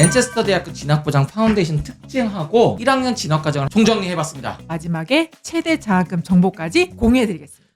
맨체스터 대학교 진학보장 파운데이션 특징하고 1학년 진학 과정을 총정리해봤습니다. 마지막에 최대 장학금 정보까지 공유해드리겠습니다.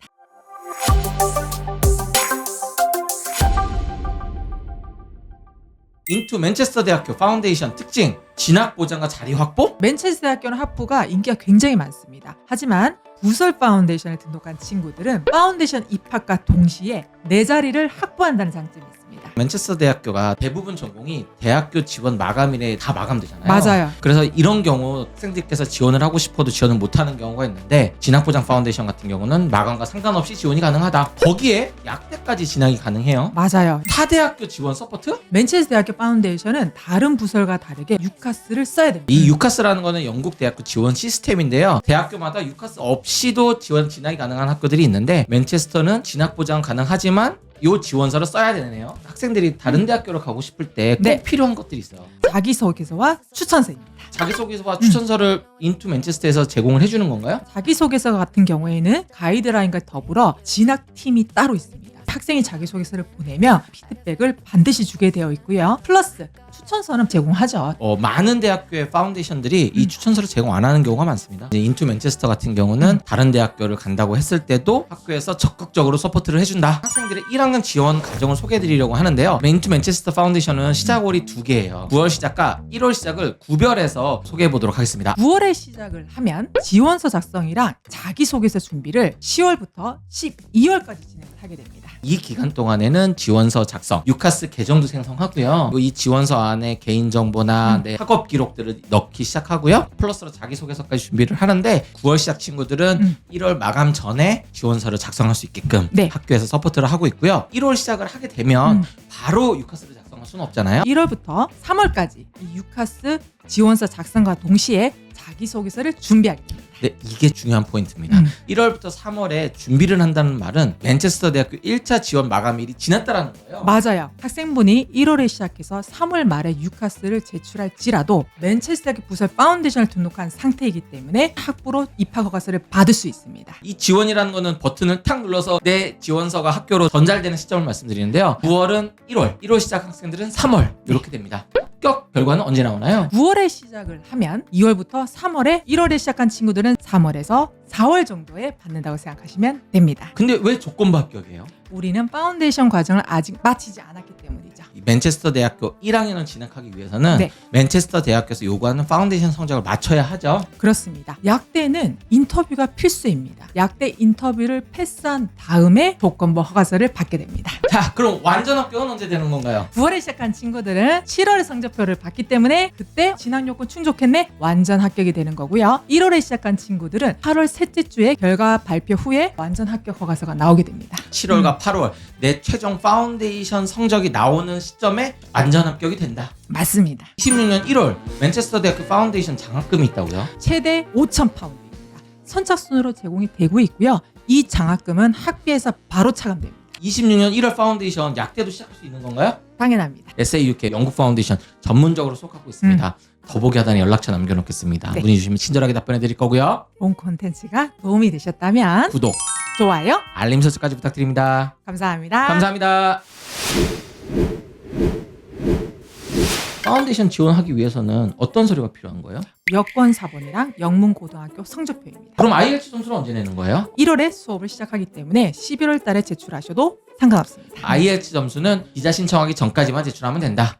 인투 맨체스터 대학교 파운데이션 특징 진학 보장과 자리 확보? 맨체스터 대학교는 학부가 인기가 굉장히 많습니다. 하지만 부설 파운데이션에 등록한 친구들은 파운데이션 입학과 동시에 내 자리를 확보한다는 장점이 있습니다. 맨체스터 대학교가 대부분 전공이 대학교 지원 마감일에 다 마감되잖아요. 맞아요. 그래서 이런 경우 학생들께서 지원을 하고 싶어도 지원을 못하는 경우가 있는데 진학보장 파운데이션 같은 경우는 마감과 상관없이 지원이 가능하다. 거기에 약대까지 진학이 가능해요. 맞아요. 타 대학교 지원 서포트? 맨체스터 대학교 파운데이션은 다른 부설과 다르게 유카스를 써야 됩니다. 이 유카스라는 거는 영국 대학교 지원 시스템인데요. 대학교마다 유카스 없이도 지원 진학이 가능한 학교들이 있는데 맨체스터는 진학 보장 가능하지만 요 지원서를 써야 되네요. 학생들이 다른 대학교로 가고 싶을 때 꼭 네. 필요한 것들이 있어요. 자기소개서와 추천서입니다. 자기소개서와 추천서를 인투 맨체스터에서 제공을 해주는 건가요? 자기소개서 같은 경우에는 가이드라인과 더불어 진학팀이 따로 있습니다. 학생이 자기소개서를 보내면 피드백을 반드시 주게 되어 있고요. 플러스 추천서는 제공하죠. 어, 많은 대학교의 파운데이션들이 이 음. 추천서를 제공 안 하는 경우가 많습니다. 이제 인투 맨체스터 같은 경우는 음. 다른 대학교를 간다고 했을 때도 학교에서 적극적으로 서포트를 해준다. 학생들의 1학년 지원 과정을 소개해드리려고 하는데요. 인투 맨체스터 파운데이션은 시작월이 두 개예요. 9월 시작과 1월 시작을 구별해서 소개해보도록 하겠습니다. 9월에 시작을 하면 지원서 작성이랑 자기소개서 준비를 10월부터 12월까지 진행을 하게 됩니다. 이 기간 동안에는 지원서 작성, 유카스 계정도 생성하고요. 이 지원서 안에 개인 정보나 음. 내 학업 기록들을 넣기 시작하고요. 플러스로 자기소개서까지 준비를 하는데 9월 시작 친구들은 음. 1월 마감 전에 지원서를 작성할 수 있게끔 네. 학교에서 서포트를 하고 있고요. 1월 시작을 하게 되면 음. 바로 유카스를 작성할 수는 없잖아요. 1월부터 3월까지 이 유카스 지원서 작성과 동시에 자기소개서를 준비하게 됩니다. 네, 이게 중요한 포인트입니다. 음. 1월부터 3월에 준비를 한다는 말은 맨체스터 대학교 1차 지원 마감일이 지났다라는 거예요. 맞아요. 학생분이 1월에 시작해서 3월 말에 유카스를 제출할지라도 맨체스터 대학교 부설 파운데이션을 등록한 상태이기 때문에 학부로 입학 허가서를 받을 수 있습니다. 이 지원이라는 거는 버튼을 탁 눌러서 내 지원서가 학교로 전달되는 시점을 말씀드리는데요. 9월은 1월, 1월 시작 학생들은 3월 이렇게 됩니다. 합격 결과는 언제 나오나요? 9월에 시작을 하면 2월부터 3월에 1월에 시작한 친구들은 3월에서 4월 정도에 받는다고 생각하시면 됩니다. 근데 왜 조건부 합격이에요? 우리는 파운데이션 과정을 아직 마치지 않았기. 이 맨체스터 대학교 1학년을 진학하기 위해서는 네. 맨체스터 대학교에서 요구하는 파운데이션 성적을 맞춰야 하죠. 그렇습니다. 약대는 인터뷰가 필수입니다. 약대 인터뷰를 패스한 다음에 조건부 허가서를 받게 됩니다. 자, 그럼 완전 합격은 언제 되는 건가요? 9월에 시작한 친구들은 7월에 성적표를 받기 때문에 그때 진학 요건 충족했네 완전 합격이 되는 거고요. 1월에 시작한 친구들은 8월 셋째 주에 결과 발표 후에 완전 합격 허가서가 나오게 됩니다. 7월과 8월 내 최종 파운데이션 성적이 나오는 시점에 완전 합격이 된다. 맞습니다. 26년 1월 맨체스터 대학교 파운데이션 장학금이 있다고요? 최대 5천 파운드입니다. 선착순으로 제공이 되고 있고요. 이 장학금은 학비에서 바로 차감됩니다. 26년 1월 파운데이션 약대도 시작할 수 있는 건가요? 당연합니다. SAUK 영국 파운데이션 전문적으로 속하고 있습니다. 더보기 하단에 연락처 남겨놓겠습니다. 네. 문의 주시면 친절하게 답변해 드릴 거고요. 본 콘텐츠가 도움이 되셨다면 구독, 좋아요, 알림 설정까지 부탁드립니다. 감사합니다. 감사합니다. 파운데이션 지원하기 위해서는 어떤 서류가 필요한 거예요? 여권 사본이랑 영문고등학교 성적표입니다. 그럼 IELTS 점수는 언제 내는 거예요? 1월에 수업을 시작하기 때문에 11월 달에 제출하셔도 상관없습니다. IELTS 점수는 비자 신청하기 전까지만 제출하면 된다.